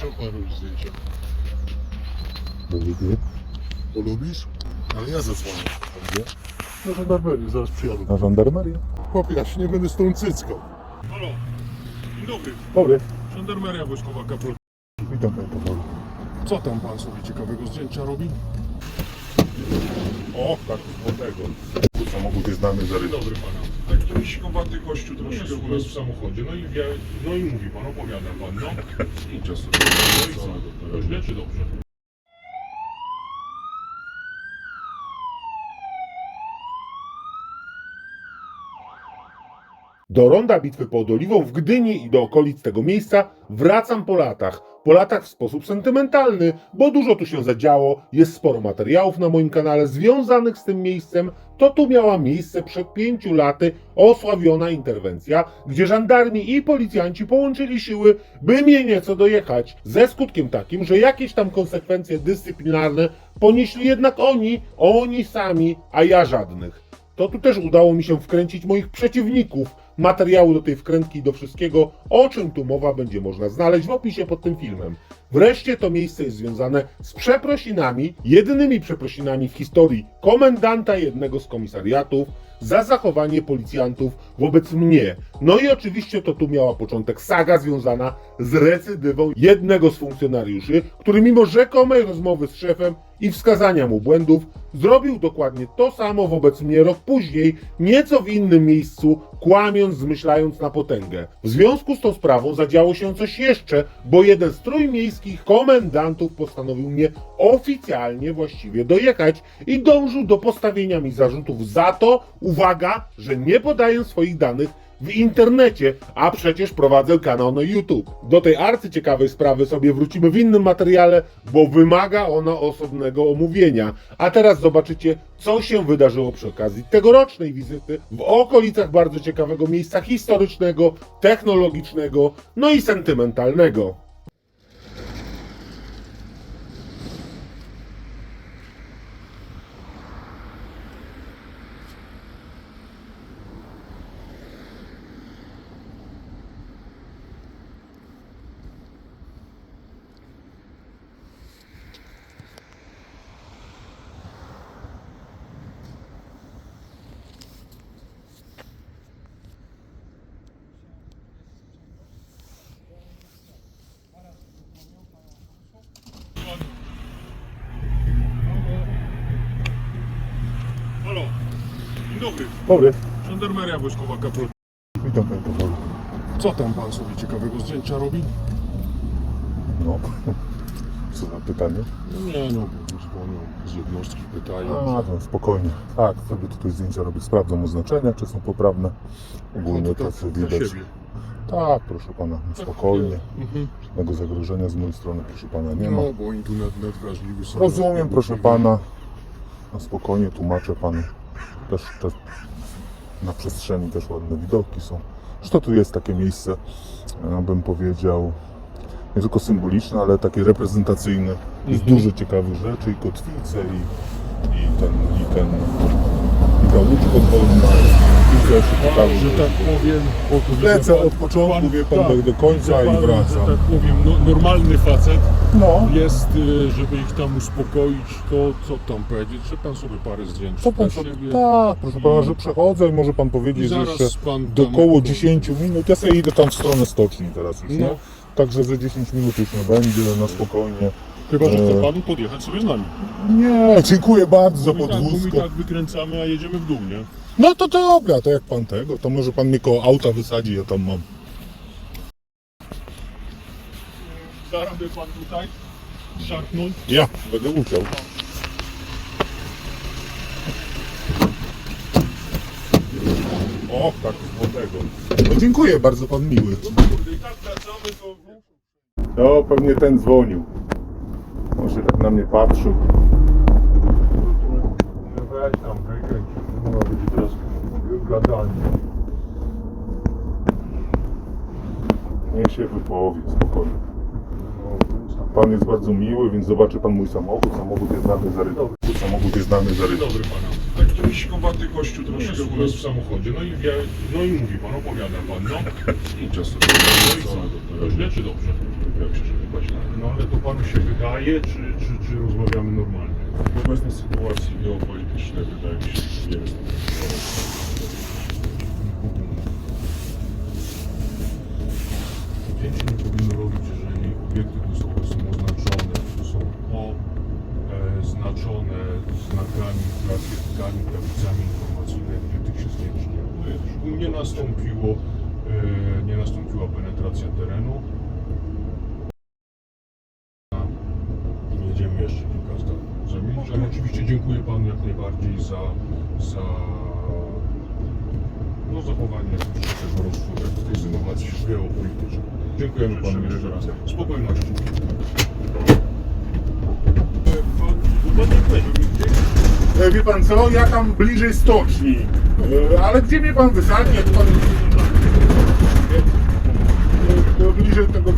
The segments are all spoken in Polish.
Pan robić zdjęcia. Bo lubisz? Ale ja zadzwonię. Dobrze? No żandarmerię, zaraz przyjadę. Na żandarmerię? Chłopie, ja się nie będę z tą cycką. Halo, dzień dobry. Dobry. Żandarmeria Wojskowa Kapol. Witam panie Paweł. Co tam pan sobie ciekawego zdjęcia robi? O, tak, złotego. Samochód jest dany Dzień zarysowany. dobry pana. Taki miśkowaty gościu troszkę u nas w samochodzie. No i, wie, no i mówi pan, opowiada pan, no. Zdjęcia sobie. No i co? To źle czy dobrze? Do ronda bitwy pod Oliwą w Gdyni i do okolic tego miejsca wracam po latach. Po latach w sposób sentymentalny, bo dużo tu się zadziało, jest sporo materiałów na moim kanale związanych z tym miejscem. To tu miała miejsce przed pięciu laty osławiona interwencja, gdzie żandarmi i policjanci połączyli siły, by mnie nieco dojechać. Ze skutkiem takim, że jakieś tam konsekwencje dyscyplinarne ponieśli jednak oni, oni sami, a ja żadnych to tu też udało mi się wkręcić moich przeciwników. Materiały do tej wkrętki i do wszystkiego, o czym tu mowa, będzie można znaleźć w opisie pod tym filmem. Wreszcie to miejsce jest związane z przeprosinami, jedynymi przeprosinami w historii komendanta jednego z komisariatów za zachowanie policjantów wobec mnie. No i oczywiście to tu miała początek saga związana z recydywą jednego z funkcjonariuszy, który mimo rzekomej rozmowy z szefem i wskazania mu błędów, zrobił dokładnie to samo wobec mnie rok później, nieco w innym miejscu, kłamiąc, zmyślając na potęgę. W związku z tą sprawą zadziało się coś jeszcze, bo jeden z trójmiejskich komendantów postanowił mnie oficjalnie właściwie dojechać i dążył do postawienia mi zarzutów za to, uwaga, że nie podaję swoich danych w internecie, a przecież prowadzę kanał na YouTube. Do tej arcyciekawej sprawy sobie wrócimy w innym materiale, bo wymaga ona osobnego omówienia. A teraz zobaczycie, co się wydarzyło przy okazji tegorocznej wizyty w okolicach bardzo ciekawego miejsca historycznego, technologicznego, no i sentymentalnego. Halo, dzień dobry. Dobry. Żandarmeria Wojskowa Kapol. Witam panie Paweł. Co tam pan sobie ciekawego zdjęcia robi? No. Co za pytanie? No nie no, bo dzwonią z jednostki, pytają. A, to spokojnie. Tak, sobie tutaj zdjęcia robię. Sprawdzam oznaczenia, czy są poprawne. Ogólnie No to, co tak, widać. Tak, proszę pana, spokojnie. Mhm. Żadnego zagrożenia z mojej strony, proszę pana, nie ma. No, bo oni tu nad, nadwrażliwi są. Rozumiem, proszę pana. Na spokojnie tłumaczę panu. Też, też na przestrzeni też ładne widoki są. Zresztą tu jest takie miejsce, ja bym powiedział, nie tylko symboliczne, ale takie reprezentacyjne. Jest Mhm. dużo ciekawych rzeczy i kotwice i, i ten, i ten, i ta łódź podwodna, ciekawych że tak powiem, to Lecę od początku, wie pan, tak, do końca widzę i pan, wracam. Że tak powiem, no, normalny facet No, jest, y, żeby ich tam uspokoić, to co tam powiedzieć, że pan sobie parę zdjęć co pan sobie... siebie Tak, proszę pana, że przechodzę i może pan powiedzieć, że jeszcze pan tam do około opowie. 10 minut. Ja sobie idę tam w stronę stoczni teraz już, No. nie? Także za 10 minut już nie będzie, na spokojnie. Chyba, że chce E. pan podjechać sobie z nami. Nie, dziękuję bardzo za my, tak, podwózko. tak wykręcamy, a jedziemy w dół, nie? No to dobra, to jak pan tego, to może pan mnie koło auta wysadzi, ja tam mam. Zarabię pan tutaj, szarpnąć. Ja będę uciął. O, tak, złotego. No dziękuję bardzo, pan miły. Kurde, i tak wracamy, to... No, pewnie ten dzwonił. On się tak na mnie patrzył. Weź tam wykręć, ma być teraz gadanie. Niech się wypowie, spokojnie. Pan jest bardzo miły, więc zobaczy pan mój samochód. Samochód jest dany zarysowany. Samochód jest dany Dzień zarysowany. dobry pana. Taki miśkowaty gościu troszkę u nas w samochodzie. No i, wie, no i mówi pan, opowiada pan, no. Zdjęcia sobie. No i co? Źle czy dobrze? Jak się panu się wydaje, czy, czy, czy rozmawiamy normalnie? W obecnej sytuacji geopolitycznej wydaje mi się, że nie jest Zdjęcie nie powinno robić, jeżeli obiekty wojskowe są oznaczone, są oznaczone znakami, plakietami, tablicami informacyjnymi, gdzie tych się zdjęć nie robi. Nie nastąpiło, e, nie nastąpiła penetracja terenu. Jedziemy jeszcze kilka zdań zamienić, ale Panu jak najbardziej za, za no, zachowanie tego rozsądku w tej sytuacji geopolitycznej. Dziękujemy Panu jeszcze raz. Spokojności. Pan, pan? E, Wie pan co, ja tam bliżej stoczni. E, Ale gdzie mnie pan wysadzi? Jak pan... E, Bliżej tego...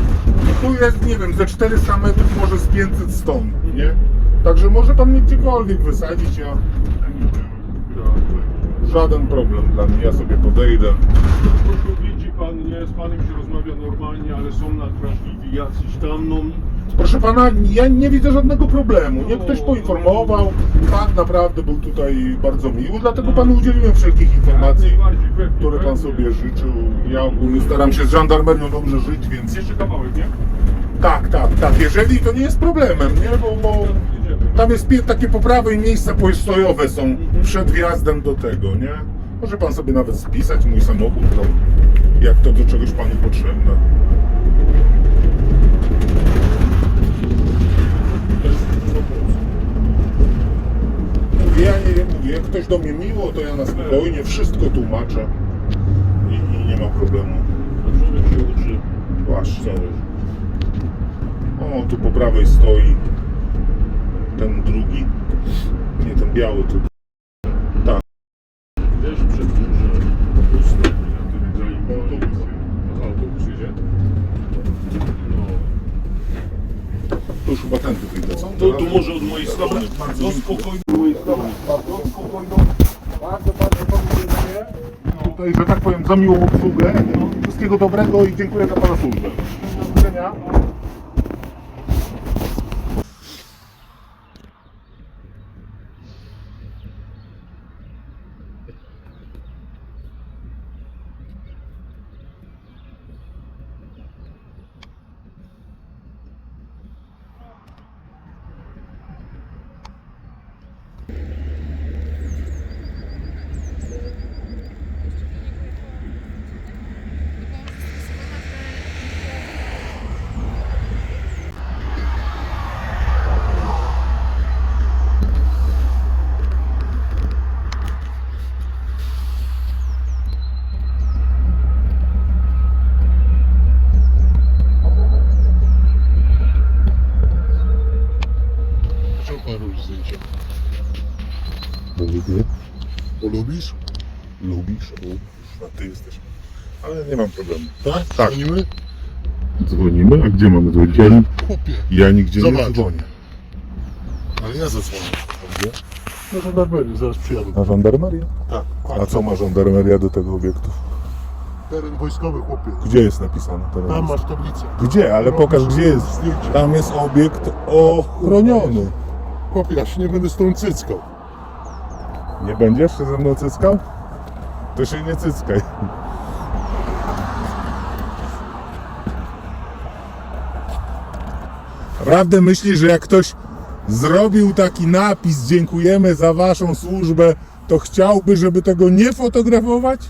Tu jest, nie wiem, ze 400 metrów, może z 500 stąd, nie? Także może pan mnie gdziekolwiek wysadzić, ja... Żaden problem dla mnie, ja sobie podejdę. Proszę widzi Pan, nie, z Panem się rozmawia normalnie, ale są nadwrażliwi jacyś tam, no... Proszę pana, ja nie widzę żadnego problemu. Nie ktoś poinformował, pan naprawdę był tutaj bardzo miły, dlatego panu udzieliłem wszelkich informacji, które pan sobie życzył. Ja ogólnie staram się z żandarmerią dobrze żyć, więc Jeszcze kawałek, nie? tak, tak, tak. Jeżeli to nie jest problemem, nie? Bo, bo tam jest takie po prawej miejsca postojowe są przed wjazdem do tego, nie? Może pan sobie nawet spisać mój samochód, to jak to do czegoś panu potrzebne. Mówię, ja nie mówię, jak ktoś do mnie miło, to ja na spokojnie wszystko tłumaczę i, i nie ma problemu. Człowiek się uczy Właśnie. O, tu po prawej stoi ten drugi. Nie ten biały, tylko. Deszcz przedłuża puste, na którym zajmą autobus. Aha, autobus jedzie? No. To już chyba ten wyjdę, co? To, to może od mojej strony. bardzo No spokojnie. Bardzo spokojną, bardzo, bardzo panu dziękuję. Tutaj, że tak powiem, za miłą obsługę. Wszystkiego dobrego i dziękuję za pana służbę. Do widzenia. Co pan robi zdjęcia? Bo lubię. Polubisz? Lubisz? A ty jesteś. Ale nie mam problemu. Tak? Tak. Dzwonimy? Dzwonimy? A gdzie mamy dzwonić? Ja, ja nigdzie nie Zobacz. dzwonię. Ale ja zadzwonię. Dobrze? No żandarmerię, zaraz przyjadę. Na żandarmerię? Tak. A co ma żandarmeria do tego obiektu? Teren wojskowy, chłopie. Gdzie jest napisane teraz? Tam masz tablicę. Gdzie? Ale pokaż gdzie jest. Zdjęcie. Tam jest obiekt ochroniony. Chłopie, ja się nie będę z tą cycką. Nie będziesz się ze mną cyckał? To się nie cyckaj. Prawdę myślisz, że jak ktoś zrobił taki napis dziękujemy za waszą służbę, to chciałby, żeby tego nie fotografować?